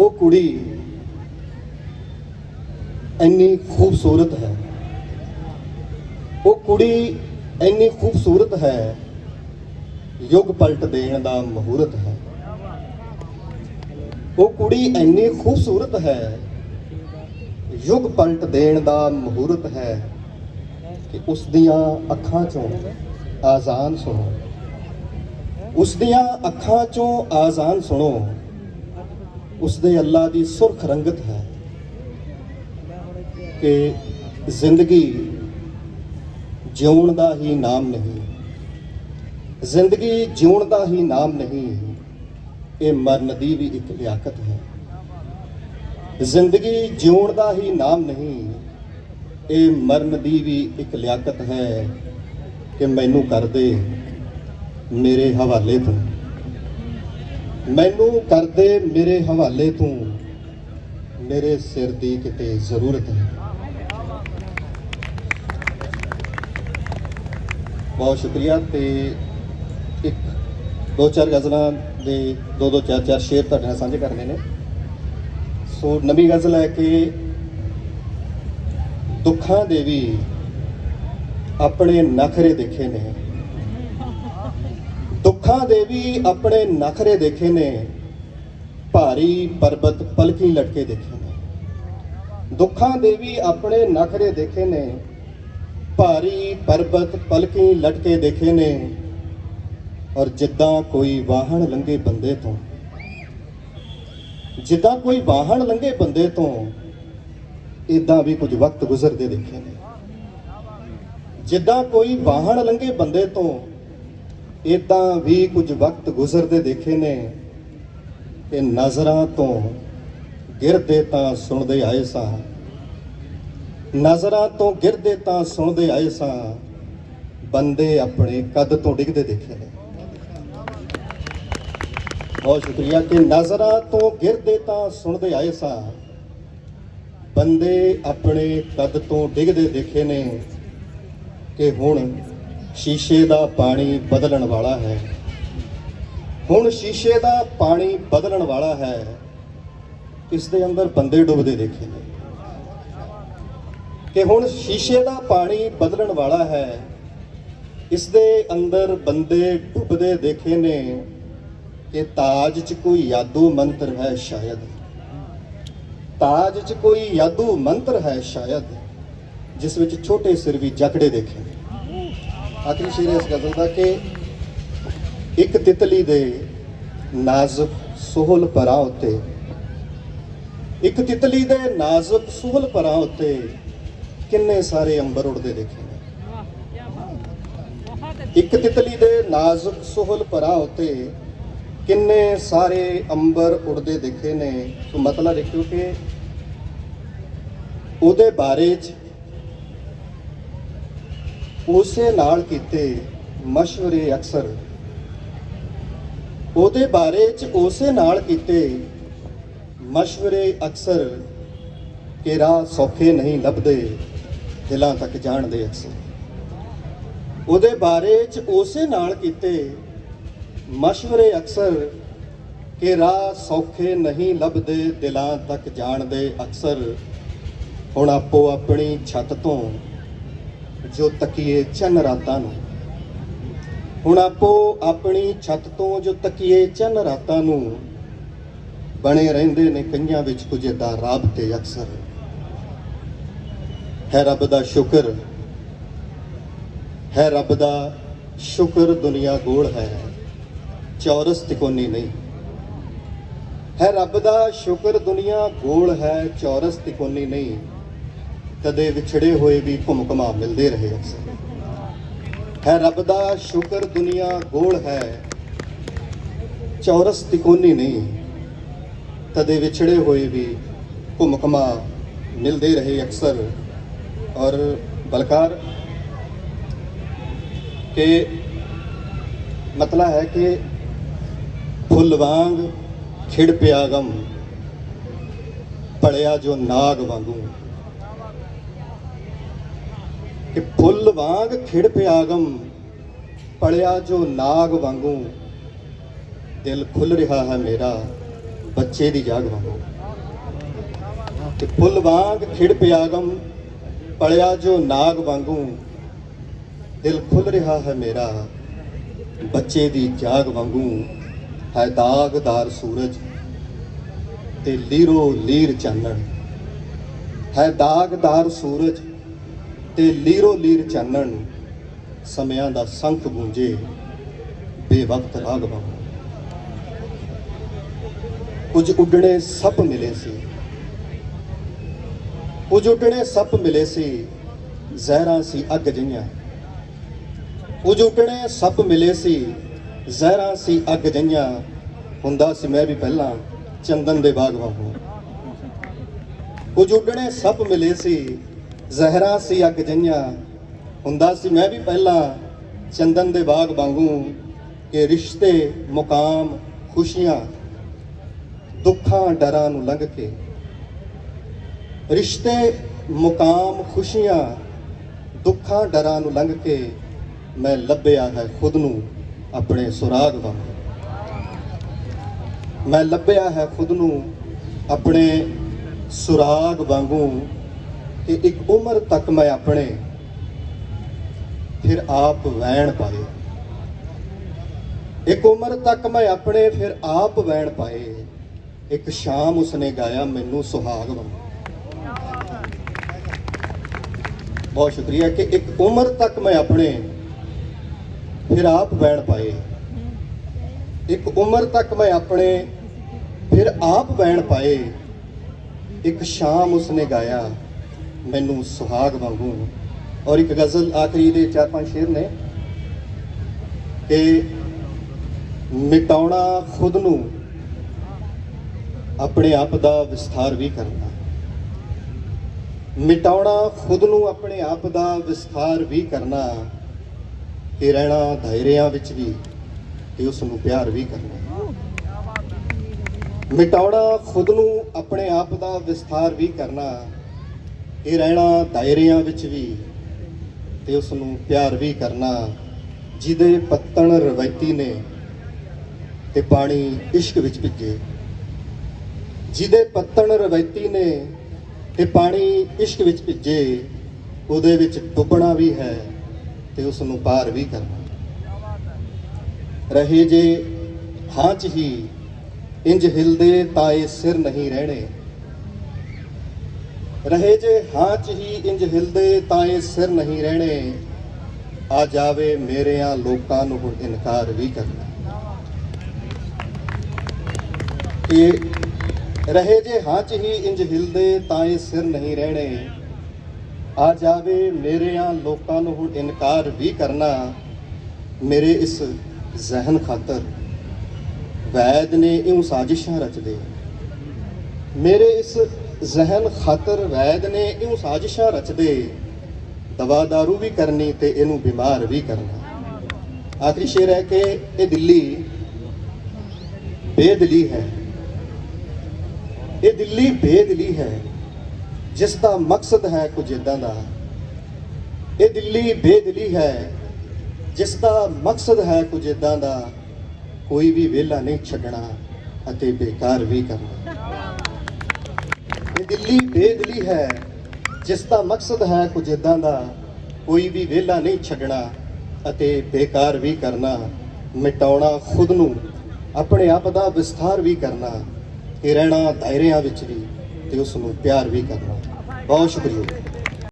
ਉਹ ਕੁੜੀ ਇੰਨੀ ਖੂਬਸੂਰਤ ਹੈ। ਉਹ ਕੁੜੀ ਇੰਨੀ ਖੂਬਸੂਰਤ ਹੈ, ਯੁੱਗ ਪਲਟ ਦੇਣ ਦਾ ਮਹੂਰਤ ਹੈ। ਉਹ ਕੁੜੀ ਇੰਨੀ ਖੂਬਸੂਰਤ ਹੈ, ਯੁੱਗ ਪਲਟ ਦੇਣ ਦਾ ਮਹੂਰਤ ਹੈ ਕਿ ਉਸ ਦੀਆਂ ਅੱਖਾਂ ਚੋਂ ਆਜ਼ਾਨ ਸੁਣੋ। ਉਸ ਦੀਆਂ ਅੱਖਾਂ ਚੋਂ ਆਜ਼ਾਨ ਸੁਣੋ। ਉਸ ਦੇ ਅੱਲਾ ਦੀ ਸੁਰਖ ਰੰਗਤ ਹੈ ਕਿ ਜ਼ਿੰਦਗੀ ਜਿਉਣ ਦਾ ਹੀ ਨਾਮ ਨਹੀਂ, ਜ਼ਿੰਦਗੀ ਜਿਉਣ ਦਾ ਹੀ ਨਾਮ ਨਹੀਂ, ਇਹ ਮਰਨ ਦੀ ਵੀ ਇੱਕ ਲਿਆਕਤ ਹੈ। ਜ਼ਿੰਦਗੀ ਜਿਉਣ ਦਾ ਹੀ ਨਾਮ ਨਹੀਂ, ਇਹ ਮਰਨ ਦੀ ਵੀ ਇੱਕ ਲਿਆਕਤ ਹੈ ਕਿ ਮੈਨੂੰ ਕਰ ਦੇ ਮੇਰੇ ਹਵਾਲੇ ਤੋਂ। ਮੈਨੂੰ ਕਰਦੇ ਮੇਰੇ ਹਵਾਲੇ ਤੋਂ ਮੇਰੇ ਸਿਰ ਦੀ ਕਿਤੇ ਜ਼ਰੂਰਤ ਹੈ। ਬਹੁਤ ਸ਼ੁਕਰੀਆ ਤੇ ਇੱਕ ਦੋ ਚਾਰ ਗਜ਼ਲਾਂ ਦੇ ਦੋ ਦੋ ਚਾਰ ਚਾਰ ਸ਼ੇਰ ਤੁਹਾਡੇ ਨਾਲ ਸਾਂਝੇ ਕਰਨੇ ਨੇ। ਸੋ ਨਵੀਂ ਗਜ਼ਲ ਹੈ ਕਿ ਦੁੱਖਾਂ ਦੇ ਵੀ ਆਪਣੇ ਨਖਰੇ ਦੇਖੇ ਨੇ। ਦੁੱਖਾਂ ਦੇ ਵੀ ਆਪਣੇ ਨਖਰੇ ਦੇਖੇ ਨੇ, ਭਾਰੀ ਪਰਬਤ ਪਲਕੀ ਲਟਕੇ ਦੇਖੇ ਨੇ। ਦੁੱਖਾਂ ਦੇ ਵੀ ਆਪਣੇ ਨਖਰੇ ਦੇਖੇ ਨੇ, ਭਾਰੀ ਪਰਬਤ ਪਲਕੀ ਲਟਕੇ ਦੇਖੇ ਨੇ। ਔਰ ਜਿੱਦਾਂ ਕੋਈ ਵਾਹਣ ਲੰਘੇ ਬੰਦੇ ਤੋਂ, ਜਿੱਦਾਂ ਕੋਈ ਵਾਹਣ ਲੰਘੇ ਬੰਦੇ ਤੋਂ ਇਦਾਂ ਵੀ ਕੁਝ ਵਕਤ ਗੁਜ਼ਰਦੇ ਦੇਖੇ ਨੇ। ਜਿੱਦਾਂ ਕੋਈ ਵਾਹਣ ਲੰਘੇ ਬੰਦੇ ਤੋਂ ਇਦਾਂ ਵੀ ਕੁਝ ਵਕਤ ਗੁਜ਼ਰਦੇ ਦੇਖੇ ਨੇ ਕਿ ਨਜ਼ਰਾਂ ਤੋਂ ਗਿਰਦੇ ਤਾਂ ਸੁਣਦੇ ਆਏ ਸਾਂ। ਨਜ਼ਰਾਂ ਤੋਂ ਗਿਰਦੇ ਤਾਂ ਸੁਣਦੇ ਆਏ ਸਾਂ। ਬੰਦੇ ਆਪਣੇ ਕੱਦ ਤੋਂ ਡਿੱਗਦੇ ਦੇਖੇ ਨੇ। ਬਹੁਤ ਸ਼ੁਕਰੀਆ ਕਿ ਨਜ਼ਰਾਂ ਤੋਂ ਗਿਰਦੇ ਤਾਂ ਸੁਣਦੇ ਆਏ ਸਾਂ। ਬੰਦੇ ਆਪਣੇ ਕੱਦ ਤੋਂ ਡਿੱਗਦੇ ਦੇਖੇ ਨੇ ਕਿ ਹੁਣ ਸ਼ੀਸ਼ੇ ਦਾ ਪਾਣੀ ਬਦਲਣ ਵਾਲਾ ਹੈ। ਹੁਣ ਸ਼ੀਸ਼ੇ ਦਾ ਪਾਣੀ ਬਦਲਣ ਵਾਲਾ ਹੈ। ਇਸ ਦੇ ਅੰਦਰ ਬੰਦੇ ਡੁੱਬਦੇ ਦੇਖੇ ਨੇ। ਕਿ ਹੁਣ ਸ਼ੀਸ਼ੇ ਦਾ ਪਾਣੀ ਬਦਲਣ ਵਾਲਾ ਹੈ। ਇਸ ਦੇ ਅੰਦਰ ਬੰਦੇ ਡੁੱਬਦੇ ਦੇਖੇ ਨੇ। ਕਿ ਤਾਜ 'ਚ ਕੋਈ ਯਾਦੂ ਮੰਤਰ ਹੈ ਸ਼ਾਇਦ। ਤਾਜ 'ਚ ਕੋਈ ਯਾਦੂ ਮੰਤਰ ਹੈ ਸ਼ਾਇਦ। ਜਿਸ ਵਿੱਚ ਛੋਟੇ ਸਿਰ ਵੀ ਜਕੜੇ ਦੇਖੇ ਨੇ। ਆਖਰੀ ਸ਼ੇਰ ਇਸ ਗਜ਼ਲ ਦਾ ਕਿ ਇੱਕ ਤਿਤਲੀ ਦੇ ਨਾਜ਼ੁਕ ਸੁਹਲ ਪਰਾਂ ਉੱਤੇ, ਇੱਕ ਤਿਤਲੀ ਦੇ ਨਾਜ਼ੁਕ ਸੁਹਲ ਪਰਾਂ ਉੱਤੇ ਕਿੰਨੇ ਸਾਰੇ ਅੰਬਰ ਉੜਦੇ ਦੇਖੇ ਨੇ। ਇੱਕ ਤਿਤਲੀ ਦੇ ਨਾਜ਼ੁਕ ਸੁਹਲ ਪਰਾਂ ਉੱਤੇ ਕਿੰਨੇ ਸਾਰੇ ਅੰਬਰ ਉੜਦੇ ਦੇਖੇ ਨੇ। ਸੋ ਮਤਲਬ ਦੇਖਿਓ ਕਿ ਉਹਦੇ ਬਾਰੇ ਚ ਉਸੇ ਨਾਲ ਕੀਤੇ ਮਸ਼ਵਰੇ ਅਕਸਰ। ਉਹਦੇ ਬਾਰੇ ਚ ਉਸੇ ਨਾਲ ਕੀਤੇ ਮਸ਼ਵਰੇ ਅਕਸਰ ਕਿ ਰਾਹ ਸੌਖੇ ਨਹੀਂ ਲੱਭਦੇ, ਦਿਲਾਂ ਤੱਕ ਜਾਣਦੇ ਅਕਸਰ। ਉਹਦੇ ਬਾਰੇ ਚ ਉਸੇ ਨਾਲ ਕੀਤੇ ਮਸ਼ਵਰੇ ਅਕਸਰ ਕਿ ਰਾਹ ਸੌਖੇ ਨਹੀਂ ਲੱਭਦੇ, ਦਿਲਾਂ ਤੱਕ ਜਾਣਦੇ ਅਕਸਰ। ਹੁਣ ਆਪੋ ਆਪਣੀ ਛੱਤ ਤੋਂ ਜੋ ਤਕੀਏ ਚੰਨ ਰਾਤਾਂ ਨੂੰ। ਹੁਣ ਆਪੋ ਆਪਣੀ ਛੱਤ ਤੋਂ ਜੋ ਤਕੀਏ ਚੰਨ ਰਾਤਾਂ ਨੂੰ ਬਣੇ ਰਹਿੰਦੇ ਨੇ ਕਈਆਂ ਵਿੱਚ ਕੁਝ ਏਦਾਂ ਰਾਬਤੇ ਅਕਸਰ। ਹੈ ਰੱਬ ਦਾ ਸ਼ੁਕਰ, ਹੈ ਰੱਬ ਦਾ ਸ਼ੁਕਰ ਦੁਨੀਆ ਗੋਲ ਹੈ, ਚੌਰਸ ਤਿਕੋਨੀ ਨਹੀਂ। ਹੈ ਰੱਬ ਦਾ ਸ਼ੁਕਰ ਦੁਨੀਆ ਗੋਲ ਹੈ, ਚੌਰਸ ਤਿਕੋਨੀ ਨਹੀਂ। ਕਦੇ ਵਿਛੜੇ ਹੋਏ ਵੀ ਘੁੰਮ ਘਮਾ ਮਿਲਦੇ ਰਹੇ ਅਕਸਰ। ਹੈ ਰੱਬ ਦਾ ਸ਼ੁਕਰ ਦੁਨੀਆ ਗੋਲ ਹੈ, ਚੌਰਸ ਤਿਕੋਨੀ ਨਹੀਂ। ਕਦੇ ਵਿਛੜੇ ਹੋਏ ਵੀ ਘੁੰਮ ਘਮਾ ਮਿਲਦੇ ਰਹੇ ਅਕਸਰ। ਔਰ ਬਲਕਾਰ, ਕਿ ਮਤਲਬ ਹੈ ਕਿ ਫੁੱਲ ਵਾਂਗ ਖਿੜ ਪਿਆ ਗਮ ਪੜਿਆ ਜੋ ਨਾਗ ਵਾਂਗੂ। ਕਿ ਫੁੱਲ ਵਾਂਗ ਖਿੜ ਪਿਆਗਮ, ਪਲਿਆ ਜੋ ਨਾਗ ਵਾਂਗੂ, ਦਿਲ ਖੁੱਲ ਰਿਹਾ ਹੈ ਮੇਰਾ, ਬੱਚੇ ਦੀ ਜਾਗ ਵਾਂਗੂ। ਤੇ ਫੁੱਲ ਵਾਂਗ ਖਿੜ ਪਿਆਗਮ, ਪਲਿਆ ਜੋ ਨਾਗ ਵਾਂਗੂ, ਦਿਲ ਖੁੱਲ ਰਿਹਾ ਹੈ ਮੇਰਾ, ਬੱਚੇ ਦੀ ਜਾਗ ਵਾਂਗੂ। ਹੈ ਦਾਗਦਾਰ ਸੂਰਜ ਤੇ ਲੀਰੋ ਲੀਰ ਚਾਨਣ। ਹੈ ਦਾਗਦਾਰ ਸੂਰਜ ਤੇ ਲੀਰੋ ਲੀਰ ਚਾਨਣ ਸਮਿਆਂ ਦਾ ਸੰਖ ਗੂੰਜੇ ਬੇਵਕਤ ਰਾਗ ਕੁਝ ਉੱਡਣੇ ਸੱਪ ਮਿਲੇ ਸੀ। ਕੁਝ ਉੱਡਣੇ ਸੱਪ ਮਿਲੇ ਸੀ। ਜ਼ਹਿਰਾਂ ਸੀ ਅੱਗ ਜਈਆਂ ਕੁਝ ਉੱਡਣੇ ਸੱਪ ਮਿਲੇ ਸੀ। ਜ਼ਹਿਰਾਂ ਸੀ ਅੱਗ ਜਈਆਂ ਹੁੰਦਾ ਸੀ ਮੈਂ ਵੀ ਪਹਿਲਾਂ ਚੰਦਨ ਦੇ ਬਾਗ ਵਾਂਗੂ ਕੁਝ ਉੱਡਣੇ ਸੱਪ ਮਿਲੇ ਸੀ। ਜ਼ਹਿਰਾਂ ਸੀ ਅੱਗ ਜਿਹੀਆਂ, ਹੁੰਦਾ ਸੀ ਮੈਂ ਵੀ ਪਹਿਲਾਂ ਚੰਦਨ ਦੇ ਬਾਗ ਵਾਂਗੂ ਕਿ ਰਿਸ਼ਤੇ, ਮੁਕਾਮ, ਖੁਸ਼ੀਆਂ, ਦੁੱਖਾਂ, ਡਰਾਂ ਨੂੰ ਲੰਘ ਕੇ। ਰਿਸ਼ਤੇ, ਮੁਕਾਮ, ਖੁਸ਼ੀਆਂ, ਦੁੱਖਾਂ, ਡਰਾਂ ਨੂੰ ਲੰਘ ਕੇ ਮੈਂ ਲੱਭਿਆ ਹੈ ਖੁਦ ਨੂੰ ਆਪਣੇ ਸੁਰਾਗ ਵਾਂਗ। ਮੈਂ ਲੱਭਿਆ ਹੈ ਖੁਦ ਨੂੰ ਆਪਣੇ ਸੁਰਾਗ ਵਾਂਗੂ ਕਿ ਇੱਕ ਉਮਰ ਤੱਕ ਮੈਂ ਆਪਣੇ ਫਿਰ ਆਪ ਵੈਣ ਪਾਏ। ਇੱਕ ਉਮਰ ਤੱਕ ਮੈਂ ਆਪਣੇ ਫਿਰ ਆਪ ਵੈਣ ਪਾਏ। ਇੱਕ ਸ਼ਾਮ ਉਸਨੇ ਗਾਇਆ ਮੈਨੂੰ ਸੁਹਾਗ ਵਾਂਗੂ। ਬਹੁਤ ਸ਼ੁਕਰੀਆ ਕਿ ਇੱਕ ਉਮਰ ਤੱਕ ਮੈਂ ਆਪਣੇ ਫਿਰ ਆਪ ਵੈਣ ਪਾਏ। ਇੱਕ ਉਮਰ ਤੱਕ ਮੈਂ ਆਪਣੇ ਫਿਰ ਆਪ ਵੈਣ ਪਾਏ। ਇੱਕ ਸ਼ਾਮ ਉਸਨੇ ਗਾਇਆ ਮੈਨੂੰ ਸੁਹਾਗ ਵਾਂਗੂ। ਔਰ ਇੱਕ ਗਜ਼ਲ ਆਖਰੀ ਦੇ ਚਾਰ ਪੰਜ ਸ਼ੇਰ ਨੇ ਕਿ ਮਿਟਾਉਣਾ ਖੁਦ ਨੂੰ ਆਪਣੇ ਆਪ ਦਾ ਵਿਸਥਾਰ ਵੀ ਕਰਨਾ। ਮਿਟਾਉਣਾ ਖੁਦ ਨੂੰ ਆਪਣੇ ਆਪ ਦਾ ਵਿਸਥਾਰ ਵੀ ਕਰਨਾ ਕਿ ਰਹਿਣਾ ਦਾਇਰਿਆਂ ਵਿੱਚ ਵੀ ਤੇ ਉਸ ਨੂੰ ਪਿਆਰ ਵੀ ਕਰਨਾ। ਮਿਟਾਉਣਾ ਖੁਦ ਨੂੰ ਆਪਣੇ ਆਪ ਦਾ ਵਿਸਥਾਰ ਵੀ ਕਰਨਾ ਇਹ ਰਹਿਣਾ ਦਾਇਰਿਆਂ ਵਿੱਚ ਵੀ ਤੇ ਉਸ ਨੂੰ ਪਿਆਰ ਵੀ ਕਰਨਾ, ਜਿਹਦੇ ਪੱਤਣ ਰਵਾਇਤੀ ਨੇ ਤੇ ਪਾਣੀ ਇਸ਼ਕ ਵਿੱਚ ਭਿੱਜੇ। ਜਿਹਦੇ ਪੱਤਣ ਰਵਾਇਤੀ ਨੇ ਤੇ ਪਾਣੀ ਇਸ਼ਕ ਵਿੱਚ ਭਿੱਜੇ, ਉਹਦੇ ਵਿੱਚ ਡੁੱਬਣਾ ਵੀ ਹੈ ਤੇ ਉਸ ਨੂੰ ਪਾਰ ਵੀ ਕਰਨਾ। ਰਹੇ ਜੇ ਹਾਂ ਚ ਹੀ, ਇੰਜ ਹਿਲਦੇ ਤਾਂ ਇਹ ਸਿਰ ਨਹੀਂ ਰਹਿਣੇ। ਰਹੇ ਜੇ ਹਾਂ ਚ ਹੀ ਇੰਜ ਹਿਲਦੇ ਤਾਂ ਇਹ ਸਿਰ ਨਹੀਂ ਰਹਿਣੇ। ਆ ਜਾਵੇ ਮੇਰਿਆਂ ਲੋਕਾਂ ਨੂੰ ਹੁਣ ਇਨਕਾਰ ਵੀ ਕਰਨਾ। ਇਹ ਰਹੇ ਜੇ ਹਾਂ ਚ ਹੀ ਇੰਜ ਹਿਲਦੇ ਤਾਂ ਇਹ ਸਿਰ ਨਹੀਂ ਰਹਿਣੇ। ਆ ਜਾਵੇ ਮੇਰਿਆਂ ਲੋਕਾਂ ਨੂੰ ਹੁਣ ਇਨਕਾਰ ਵੀ ਕਰਨਾ। ਮੇਰੇ ਇਸ ਜ਼ਹਿਨ ਖਾਤਰ ਵੈਦ ਨੇ ਇਉਂ ਸਾਜ਼ਿਸ਼ਾਂ ਰਚਦੇ। ਮੇਰੇ ਇਸ ਜ਼ਹਿਨ ਖਾਤਰ ਵੈਦ ਨੇ ਇਹਨੂੰ ਸਾਜ਼ਿਸ਼ਾਂ ਰਚਦੇ ਦਵਾ ਦਾਰੂ ਵੀ ਕਰਨੀ ਤੇ ਇਹਨੂੰ ਬਿਮਾਰ ਵੀ ਕਰਨਾ। ਆਖਰੀ ਸ਼ੇਰ ਹੈ ਕਿ ਇਹ ਦਿੱਲੀ ਬੇਦਲੀ ਹੈ। ਇਹ ਦਿੱਲੀ ਬੇਦਲੀ ਹੈ, ਜਿਸ ਦਾ ਮਕਸਦ ਹੈ ਕੁਝ ਇਦਾਂ ਦਾ। ਇਹ ਦਿੱਲੀ ਬੇਦਲੀ ਹੈ, ਜਿਸ ਦਾ ਮਕਸਦ ਹੈ ਕੁਝ ਇਦਾਂ ਦਾ। ਕੋਈ ਵੀ ਵਿਹਲਾ ਨਹੀਂ ਛੱਡਣਾ ਅਤੇ ਬੇਕਾਰ ਵੀ ਕਰਨਾ। ਇਹ ਦਿੱਲੀ ਬੇਦਲੀ ਹੈ, ਜਿਸ ਦਾ ਮਕਸਦ ਹੈ ਕੁਝ ਇਦਾਂ ਦਾ, ਕੋਈ ਵੀ ਵਿਹਲਾ ਨਹੀਂ ਛੱਡਣਾ ਅਤੇ ਬੇਕਾਰ ਵੀ ਕਰਨਾ, ਮਿਟਾਉਣਾ ਖੁਦ ਨੂੰ, ਆਪਣੇ ਆਪ ਦਾ ਵਿਸਥਾਰ ਵੀ ਕਰਨਾ ਕਿ ਰਹਿਣਾ ਦਾਇਰਿਆਂ ਵਿੱਚ ਵੀ ਤੇ ਉਸ ਨੂੰ ਪਿਆਰ ਵੀ ਕਰਨਾ। ਬਹੁਤ ਸ਼ੁਕਰੀਆ।